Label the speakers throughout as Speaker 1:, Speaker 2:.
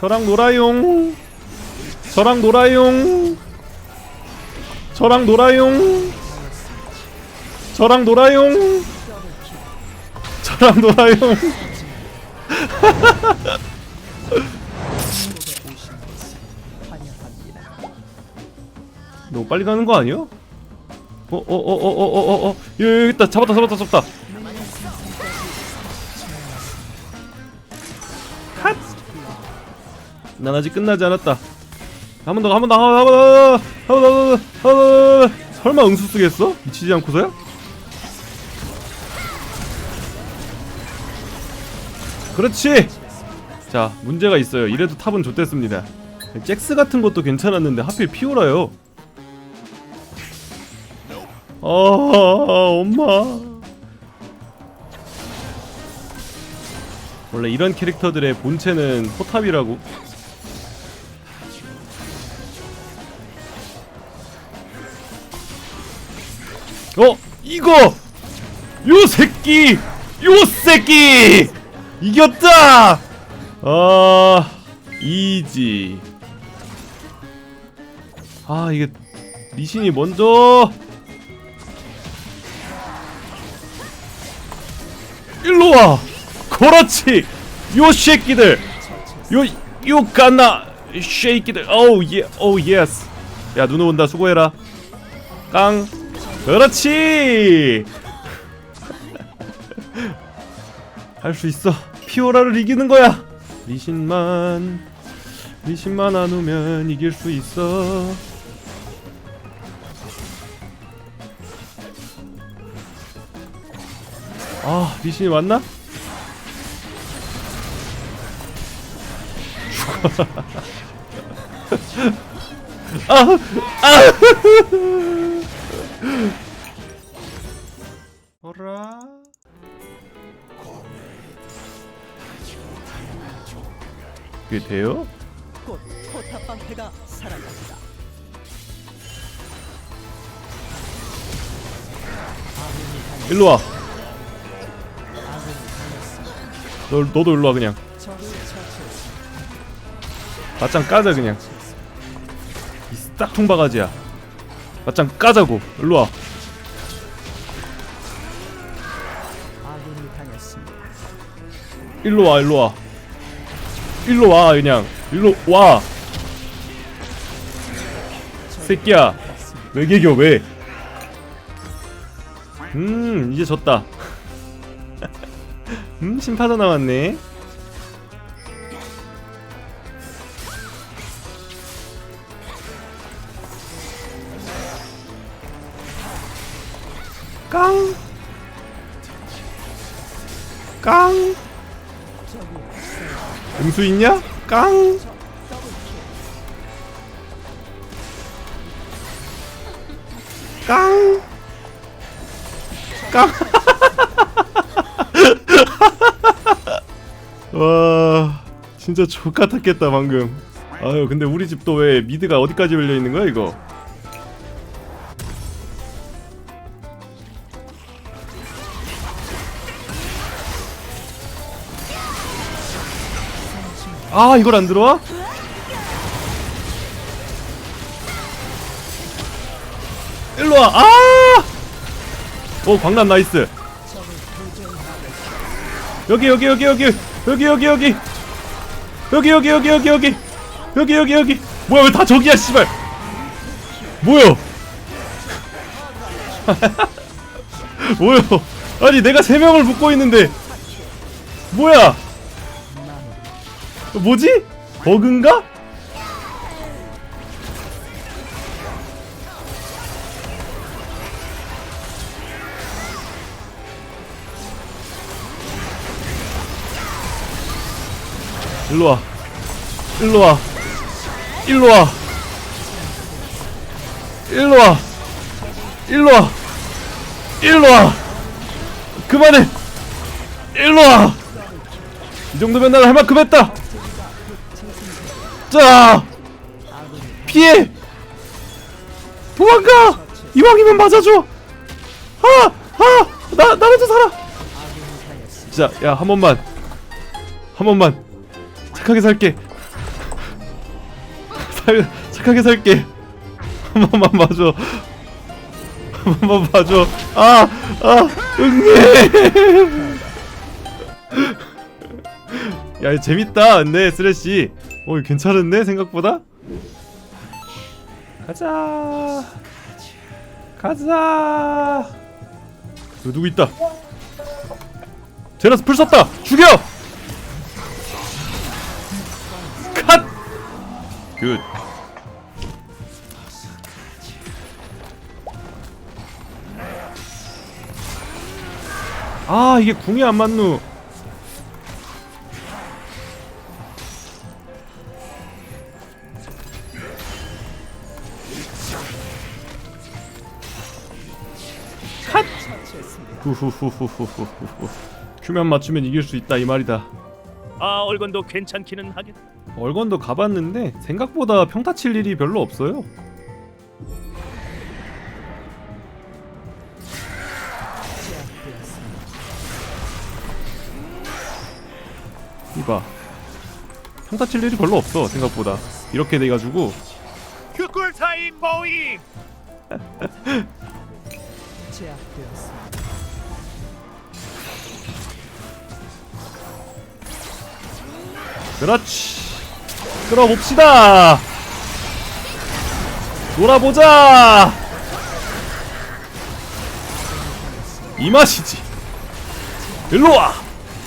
Speaker 1: 저랑 놀아용. 저랑 놀아용. 저랑 놀아용. 저랑 놀아용. 저랑 놀아용. 너무 빨리 가는 거 아니야? 어어어어어 어어 어, 여기 여기 있다. 잡았다 잡았다 잡았다 난 아직 끝나지 않았다. 한 번 더 한 번 더 한 번 더 한 번 더 한 번 더 한 번 더 설마 응수 쓰겠어? 미치지 않고서야? 그렇지! 자 문제가 있어요. 이래도 탑은 좋댔습니다. 잭스 같은 것도 괜찮았는데 하필 피오라요. 아 엄마. 원래 이런 캐릭터들의 본체는 포탑이라고 어? 이거! 요 새끼! 요 새끼! 이겼다! 아 이지. 아 이게 리신이 먼저! 일로 와! 그렇지! 요 새끼들! 요요 깐나 예 오우 예스. 야 누누 온다. 수고해라. 깡 그렇지 할 수 있어 피오라를 이기는 거야 리신만 리신만 안 오면 이길 수 있어 아 리신이 왔나? 아, 아. 그게 돼요?
Speaker 2: 곧 포탑 방패가 사라졌다.
Speaker 1: 일로 와. 너 너도 일로 와 그냥. 맞짱 까자 그냥. 이 싹퉁 바가지야. 맞짱 까자고. 일로 와. 일로 와. 일로 와. 일로 와 그냥. 일로 와. 새끼야. 왜 개겨 왜? 음 이제 졌다. 음 심파도 나왔네. 깡. 깡. 음수 있냐? 깡. 깡. 깡. 와, 진짜 족같았겠다 방금. 아유, 근데 우리 집도 왜 미드가 어디까지 열려 있는 거야 이거? 아, 이걸 안 들어와? 일로 와. 아! 오, 광란 나이스. 여기 여기 여기 여기. 여기 여기 여기. 여기 여기 여기 여기 여기. 여기 여기 여기. 뭐야 왜 다 저기야 씨발? 뭐야 뭐야 아니 내가 세 명을 묶고 있는데. 뭐야 뭐지 버그인가 일로 와. 일로 와. 일로 와. 일로 와. 일로 와. 일로 와. 그만해. 일로 와. 이 정도면 난 할 만큼 했다. 자. 피해. 도망가. 이왕이면 맞아줘. 아, 아, 나 나라도 살아. 진짜 야 한 번만. 한 번만. 착하게 살게. 살 착하게 살게 한 번만 봐줘 한 번만 봐줘 아아 응애 야 이거 재밌다 근데 쓰레쉬 어 이거 괜찮은데? 생각보다? 가자. 가자. 여기 누구 있다? 제라스 풀 썼다. 죽여! 컷굿. 아 이게 궁이 안 맞누 후후후후후후후 큐면 맞추면 이길 수 있다 이 말이다
Speaker 3: 아 얼건도 괜찮기는 하겠.
Speaker 1: 얼건도 가봤는데 생각보다 평타 칠 일이 별로 없어요. 이봐 평타 칠 일이 별로 없어 생각보다 이렇게 돼가지고
Speaker 3: 큐쿨 타임 보잉.
Speaker 2: 제압되었습니다.
Speaker 1: 그렇지. 끌어봅시다. 놀아보자. 이 맛이지. 일로와.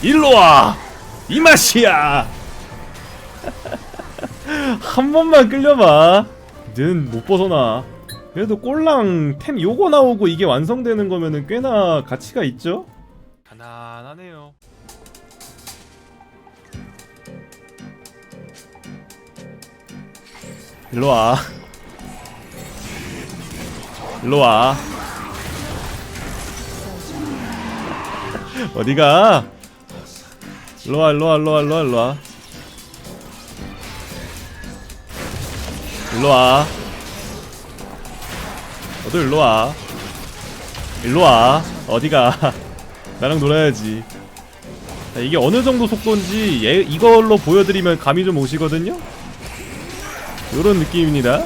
Speaker 1: 일로와. 이 맛이야. 한 번만 끌려봐. 는 못 벗어나. 그래도 꼴랑 템 요거 나오고 이게 완성되는 거면은 꽤나 가치가 있죠? 가난하네요 일로와. 일로와. 어디가? 일로와 일로와 일로와 일로와 일로와. 일로와. 너도 일로와. 일로와. 어디가? 나랑 놀아야지. 자, 이게 어느 정도 속도인지 얘, 이걸로 보여드리면 감이 좀 오시거든요 요런 느낌입니다.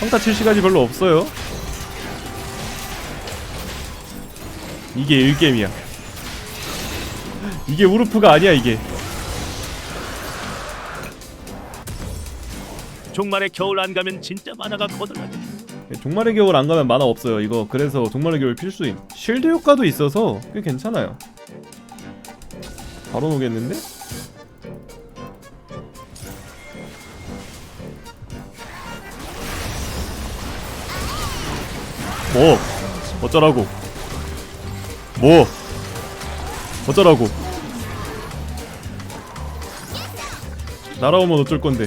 Speaker 1: 평타 칠 시간이 별로 없어요. 이게 1게임이야. 이게 우르프가 아니야 이게.
Speaker 3: 종말의 겨울 안 가면 진짜 만화가 거덜나겠.
Speaker 1: 종말의 겨울 안 가면 만화 없어요 이거. 그래서 종말의 겨울 필수임 쉴드 효과도 있어서 꽤 괜찮아요. 바로 오겠는데? 뭐 어쩌라고 뭐 어쩌라고 날아오면 어쩔 건데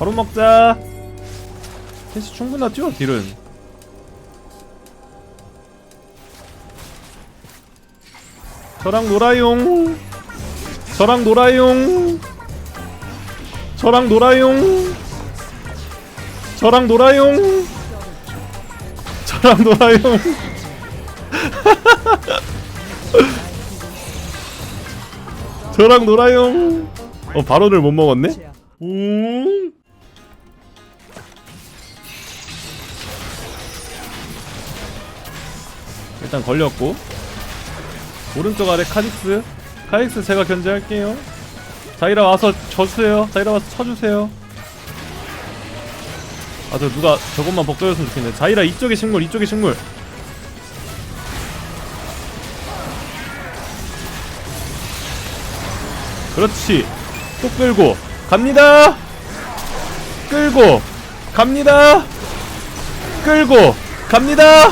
Speaker 1: 바로 먹자. 셋이 충분하죠, 딜은. 저랑 놀아용. 저랑 놀아용. 저랑 놀아용. 저랑 놀아용. 저랑 놀아용. 저랑 놀아용. 어, 바로를 못 먹었네? 음. 일단 걸렸고 오른쪽 아래 카직스 카직스 제가 견제할게요 자이라 와서 져주세요. 자이라 와서 쳐주세요. 아 저 누가 저것만 벗겨줬으면 좋겠네. 자이라 이쪽에 식물 이쪽에 식물. 그렇지. 또 끌고 갑니다. 끌고 갑니다. 끌고 갑니다.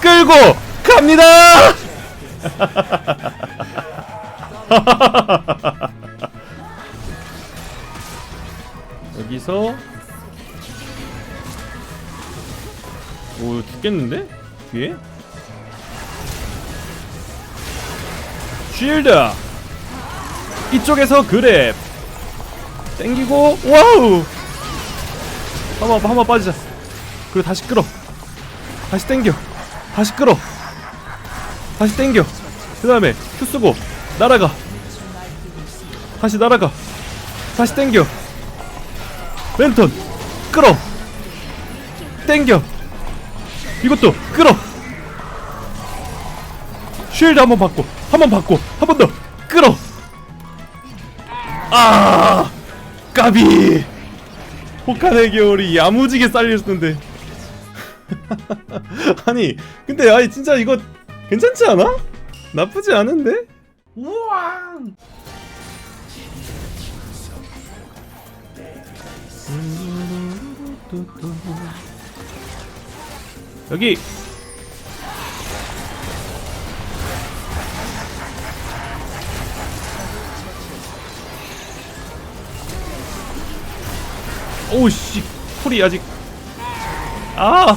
Speaker 1: 끌고 갑니다 여기서 오 죽겠는데? 뒤에? 쉴드! 이쪽에서 그랩! 땡기고 와우! 한번 한번 빠지자. 그리고 다시 끌어. 다시 땡겨. 다시 끌어. 다시 땡겨. 그 다음에 큐 쓰고 날아가. 다시 날아가. 다시 땡겨 랜턴 끌어. 땡겨. 이것도 끌어. 쉴드 한번 받고 한 번 받고 한 번 더 끌어. 아 까비. 혹한의 겨울이 야무지게 쌀렸는데. 아니 근데 아니 진짜 이거 괜찮지 않아? 나쁘지 않은데? 우와 여기. 오우씨. 쿨이 아직. 아!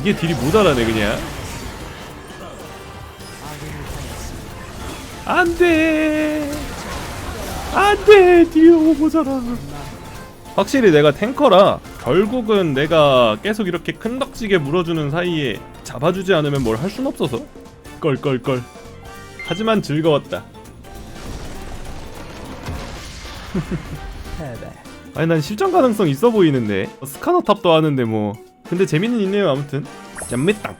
Speaker 1: 이게 딜이 모자라네 그냥. 안돼 안돼 너무 모자라. 확실히 내가 탱커라 결국은 내가 계속 이렇게 큰 덕지게 물어주는 사이에 잡아주지 않으면 뭘 할 순 없어서. 껄껄껄. 하지만 즐거웠다. 아니 난 실전 가능성 있어 보이는데. 스카너 탑도 하는데 뭐. 근데 재미는 있네요 아무튼. 잼밌다